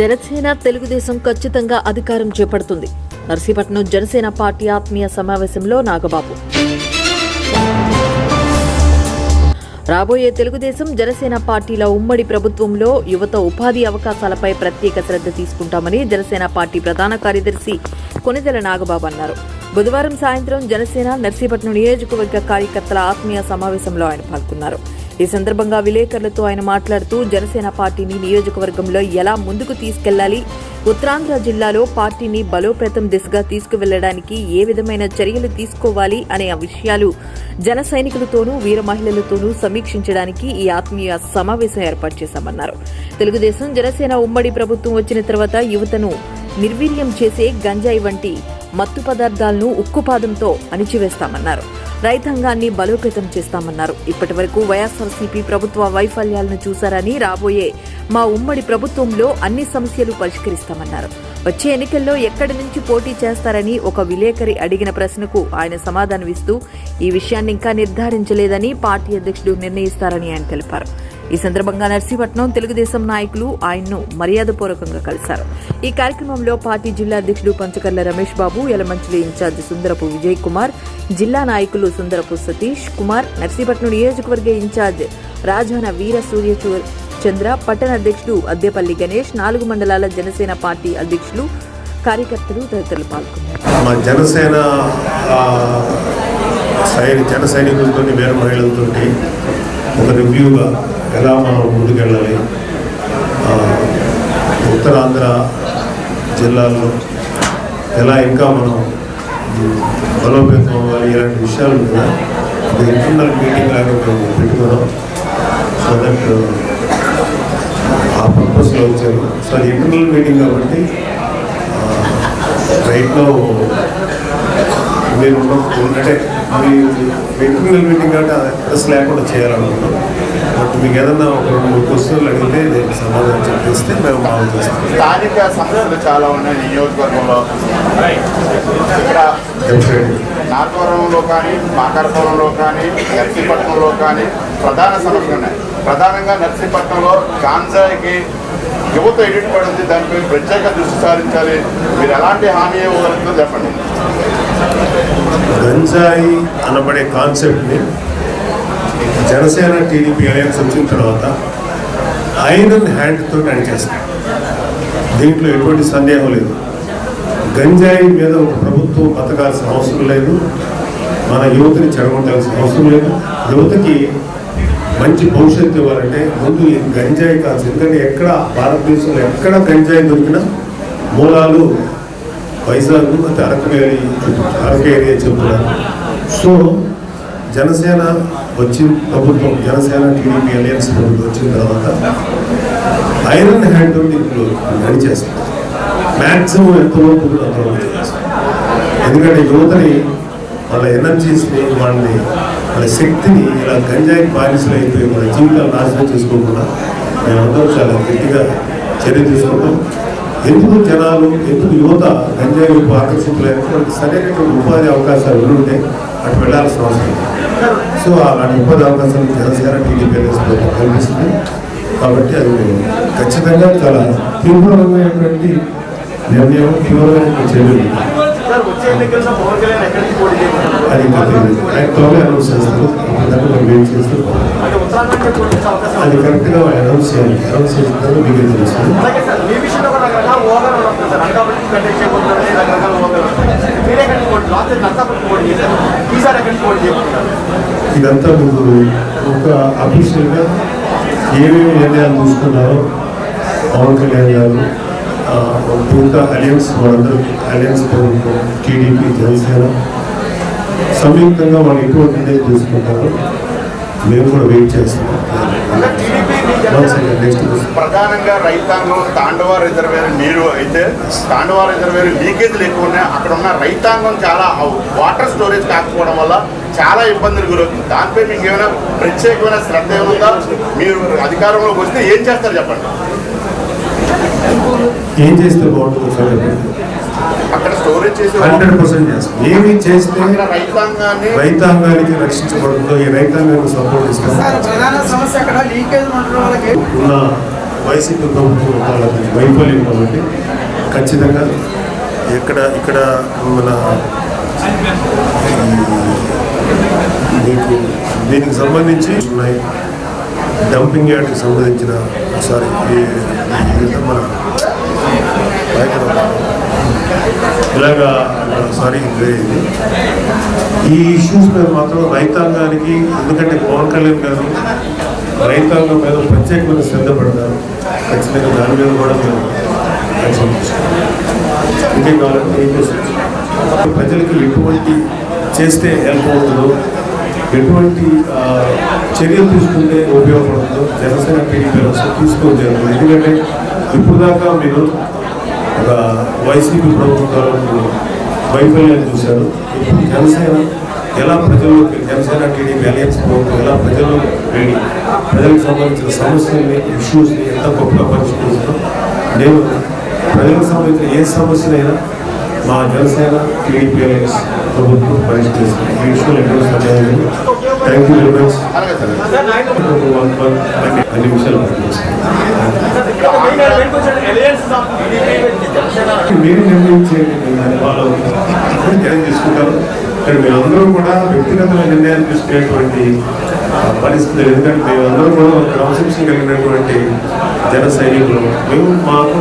జనసేన తెలుగుదేశం ఖచ్చితంగా అధికారం చేపడుతుంది. నర్సీపట్నం జనసేన పార్టీ ఆత్మీయ సమావేశంలో నాగబాబు. రాబోయే తెలుగుదేశం జనసేన పార్టీల ఉమ్మడి ప్రభుత్వంలో యువత ఉపాధి అవకాశాలపై ప్రత్యేక శ్రద్ధ తీసుకుంటామని జనసేన పార్టీ ప్రధాన కార్యదర్శి కొనిదెల నాగబాబు అన్నారు. బుధవారం సాయంత్రం జనసేన నర్సీపట్నం నియోజకవర్గ కార్యకర్తల ఆత్మీయ సమావేశంలో ఆయన పాల్గొన్నారు. ఈ సందర్భంగా విలేకరులతో ఆయన మాట్లాడుతూ జనసేన పార్టీని నియోజకవర్గంలో ఎలా ముందుకు తీసుకెళ్ళాలి? ఉత్తరాంధ్ర జిల్లాలో పార్టీని బలోపేతం దిశగా తీసుకువెళ్ళడానికి ఏ విధమైన చర్యలు తీసుకోవాలి అనే విషయాలు జన సైనికులతోనూ వీర మహిళలతోనూ సమీక్షించడానికి ఈ ఆత్మీయ సమావేశం ఏర్పాటు చేశామన్నారు. తెలుగుదేశం జనసేన ఉమ్మడి ప్రభుత్వం వచ్చిన తర్వాత యువతను నిర్వీర్యం చేసే గంజాయి వంటి మత్తు పదార్థాలను ఉక్కుపాదంతో అణిచివేస్తామన్నారు. రైతాంగాన్ని బలోపేతం చేస్తామన్నారు. ఇప్పటి వరకు వైఎస్ఆర్సీపీ ప్రభుత్వ వైఫల్యాలను చూశారని రాబోయే మా ఉమ్మడి ప్రభుత్వంలో అన్ని సమస్యలు పరిష్కరిస్తామన్నారు. వచ్చే ఎన్నికల్లో ఎక్కడి నుంచి పోటీ చేస్తారని ఒక విలేకరి అడిగిన ప్రశ్నకు ఆయన సమాధానమిస్తూ ఈ విషయాన్ని ఇంకా నిర్ధారించలేదని పార్టీ అధ్యక్షుడు నిర్ణయిస్తారని ఆయన తెలిపారు. ఈ సందర్భంగా నర్సీపట్నం తెలుగుదేశం నాయకులు ఆయన్ను మర్యాదపూర్వకంగా కలిశారు. ఈ కార్యక్రమంలో పార్టీ జిల్లా అధ్యక్షుడు పంచకర్ల రమేష్ బాబు యలమంచిలి ఇన్ఛార్జ్ సుందరపు విజయ్ కుమార్ జిల్లా నాయకులు సుందరపు సతీష్ కుమార్ నర్సీపట్నం నియోజకవర్గ ఇన్ఛార్జ్ రాజాన వీర సూర్య చూ- చంద్ర పట్టణ అధ్యక్షుడు అద్దెపల్లి గణేష్ నాలుగు మండలాల జనసేన పార్టీ అధ్యక్షులు కార్యకర్తలు తదితరులు పాల్గొన్నారు. మా జనసేన సైని జన సైనికులతో వేరే మహిళలతో ఒక రివ్యూగా ఎలా మనం ముందుకెళ్ళాలి? ఉత్తరాంధ్ర జిల్లాల్లో ఎలా ఇంకా మనం బలోపేతం అవ్వాలి ఇలాంటి విషయాలు మీద ఇంటర్నల్ మీటింగ్ లాగా మేము పెట్టుకున్నాం. సో దట్ వచ్చారు సో అది ఇంటర్నల్ మీటింగ్ కాబట్టి రైట్లో మీరు అంటే మీ ఇంటర్నల్ మీటింగ్ అంటే ప్రెస్ లేకుండా చేయాలనుకుంటున్నాం. బట్ మీకు ఏదన్నా ఒక రెండు మూడు క్వశ్చన్లు అడిగితే నేను సమాధానం చెప్పేస్తే మేము బాగా చేస్తాం. స్థానిక సమస్యలు చాలా ఉన్నాయి నియోజకవర్గంలో. ఇక్కడ నాగవరంలో కానీ మాకారపురంలో కానీ నర్సీపట్నంలో కానీ ప్రధాన సమస్యలు ఉన్నాయి. ప్రధానంగా నర్సీపట్నంలో గాంజాయికి యువత ఎడిట్ పడింది దానిపై ప్రత్యేక దృష్టి సారించాలి. మీరు ఎలాంటి హామీ ఇవ్వగలుగుతుందో చెప్పండి. గంజాయి అనబడే కాన్సెప్ట్ని జనసేన టీడీపీ అలయన్స్ వచ్చిన తర్వాత ఐరన్ హ్యాండ్తో నడిచేస్తాం దీంట్లో ఎటువంటి సందేహం లేదు. గంజాయి మీద ఒక ప్రభుత్వం బతకాల్సిన అవసరం లేదు. మన యువతని చెడగొట్టాల్సిన అవసరం లేదు. యువతకి మంచి భవిష్యత్తు ఇవ్వాలంటే ముందు ఈ గంజాయి కాదు ఎందుకంటే ఎక్కడ భారతదేశంలో ఎక్కడ గంజాయి దొరికినా మూలాలు వైజాగ్ అది అరకేరి ఏరియా చెప్తున్నారు సో జనసేన వచ్చిన ప్రభుత్వం జనసేన టీడీపీ అలయన్స్ ప్రభుత్వం వచ్చిన తర్వాత ఐరన్ హ్యాండ్ ఇప్పుడు నడిచేస్తుంది మ్యాక్సిమం ఎంతవరకు అంతవరకు ఎందుకంటే యువతని వాళ్ళ ఎనర్జీస్ని వాళ్ళని వాళ్ళ శక్తిని ఇలా గంజాయి బానిసలు అయిపోయి మన జీవితాలు నాశనం చేసుకోకుండా మేమందరం చాలా గట్టిగా చర్య తీసుకుంటాం. ఎందుకు జనాలు ఎందుకు యువత గంజాయి వైపు ఆకర్షితులైన సరైనటువంటి ఉపాధి అవకాశాలు ఉంటే అటు వెళ్ళాల్సిన అవసరం సో అలాంటి ఉపాధి అవకాశాలు జనసేన టీడీపీ ప్రభుత్వం కల్పిస్తుంది. కాబట్టి అది ఖచ్చితంగా చాలా తీవ్రమైనటువంటి నిర్ణయం తీవ్రమైనటువంటి చర్యలు అది త్వరగా అనౌన్స్ చేస్తారు. వెయిట్ చేస్తూ అది కరెక్ట్గా అనౌన్స్ చేయాలి. అనౌన్స్ చేసిన మీకు తెలుస్తుంది మీరే ఇదంతా మీకు ఒక అఫీషియల్గా ఏమేమి నిర్ణయాలు తీసుకున్నారో పవన్ కళ్యాణ్ గారు పూర్త అలయన్స్ వాళ్ళందరూ అలయన్స్ ప్రభుత్వం టీడీపీ జనసేన సంయుక్తంగా వాళ్ళు ఎటువంటి నిర్ణయం తీసుకుంటారో మేము కూడా వెయిట్ చేస్తున్నాం. ప్రధానంగా రైతాంగం తాండవ రిజర్వేర్ నీరు అయితే తాండవ రిజర్వేర్ లీకేజ్లు ఎక్కువ ఉన్నాయి. అక్కడ ఉన్న రైతాంగం చాలా వాటర్ స్టోరేజ్ కాకపోవడం వల్ల చాలా ఇబ్బందులు గురవుతుంది. దానిపై మీకు ఏమైనా ప్రత్యేకమైన శ్రద్ధ ఏముందా? మీరు అధికారంలోకి వస్తే ఏం చేస్తారు చెప్పండి. ఏం చేస్తే బాగుంటుంది సార్? అక్కడ స్టోరేజ్ చేసి హండ్రెడ్ పర్సెంట్ చేస్తాం ఏమి చేస్తే రైతాంగానికి రక్షించబడుతుందో ఈ రైతాంగానికి సపోర్ట్ ఇస్తాం ఉన్న వైసీపీ ప్రభుత్వం వాళ్ళకి వైఫల్యం కాబట్టి ఖచ్చితంగా ఇక్కడ ఇక్కడ మన మీకు దీనికి సంబంధించి ఉన్నాయి. డంపింగ్ యార్డ్కి సంబంధించిన సారీ మన ఇలాగా సారీ ఇది ఈ ఇష్యూస్ మీద మాత్రం రైతాంగానికి ఎందుకంటే పవన్ కళ్యాణ్ గారు రైతాంగం మీద ప్రత్యేకమైన శ్రద్ధ పడతారు. ఖచ్చితంగా దాని మీద కూడా మేము యాక్షన్ ఇంకేం కావాలంటే ఏం చేస్తాం ప్రజలకి ఎటువంటి చేస్తే హెల్ప్ అవుతుందో ఎటువంటి చర్యలు తీసుకుంటే ఉపయోగపడుతుందో జనసేన టీడీపీ వ్యవస్థ జరుగుతుంది. ఎందుకంటే ఇప్పుడు దాకా మీరు ఒక వైసీపీ ప్రభుత్వాలు వైఫల్యాన్ని చూశారు. ఇప్పుడు జనసేన ఎలా ప్రజల్లోకి జనసేన టీడీపీ అలయన్స్ ప్రభుత్వం ఎలా ప్రజల్లోకి వెళ్ళి ప్రజలకు సంబంధించిన సమస్యల్ని ఇష్యూస్ని ఎంత గొప్పగా పరిష్కరిస్తుందో నేను ప్రజలకు సంబంధించిన ఏ సమస్యనైనా మా జనసేన టీడీపీ అలయన్స్ ప్రభుత్వం పరిష్కరిస్తుంది. ఈ విషయంలో ఎన్నో సందేహం థ్యాంక్ యూ వెరీ మచ్ అన్ని విషయాలు మీరు నిర్ణయించేయండి మీరు ఫాలో అవుతారు తీసుకుంటారు కానీ మీరందరూ కూడా వ్యక్తిగతమైన నిర్ణయాలు తీసుకునేటువంటి పరిస్థితులు ఎందుకంటే మేమందరూ కూడా ఒక క్రమశిక్షణ కలిగినటువంటి జన సైనికులు. మేము మాకు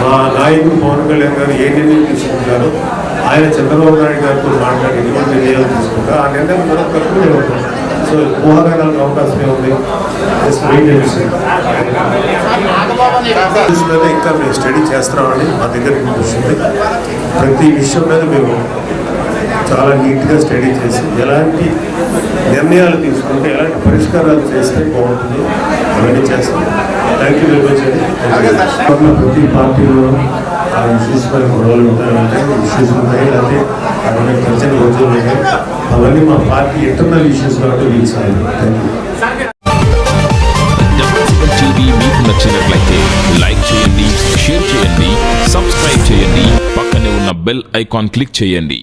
మా నాయకుడు పవన్ కళ్యాణ్ గారు ఏ నిర్ణయం తీసుకుంటారో ఆయన చంద్రబాబు నాయుడు గారితో మాట్లాడి ఎటువంటి నిర్ణయాలు తీసుకుంటారో ఆ నిర్ణయం మనం తక్కువ ఉంటాం. సో ఊహాగానాలకు అవకాశం ఏముంది just wait and see. Issues మీద ఇంకా మేము స్టడీ చేస్తున్నామని మా దగ్గర వస్తుంది. ప్రతి విషయం మీద మేము చాలా నీట్గా స్టడీ చేసి ఎలాంటి నిర్ణయాలు తీసుకుంటే ఎలాంటి పరిష్కారాలు చేస్తే బాగుంటుందో. అవన్నీ చేస్తాం. థ్యాంక్ యూ వెరీ మచ్ అండి. ప్రతి పార్టీలో ఆ ఇష్యూస్ పైన గొడవలు ఉంటారంటే ఇష్యూస్ ఉంటాయి లేకపోతే అటువంటి ప్రజల రోజులు ఉంటాయి అవన్నీ మా పార్టీ ఇంటర్నల్ ఇష్యూస్ కాబట్టి వీలు సార్ థ్యాంక్ యూ టీవీ మీకు నచ్చినట్లయితే లైక్ చేయండి షేర్ చేయండి సబ్స్క్రైబ్ చేయండి పక్కనే ఉన్న బెల్ ఐకాన్ క్లిక్ చేయండి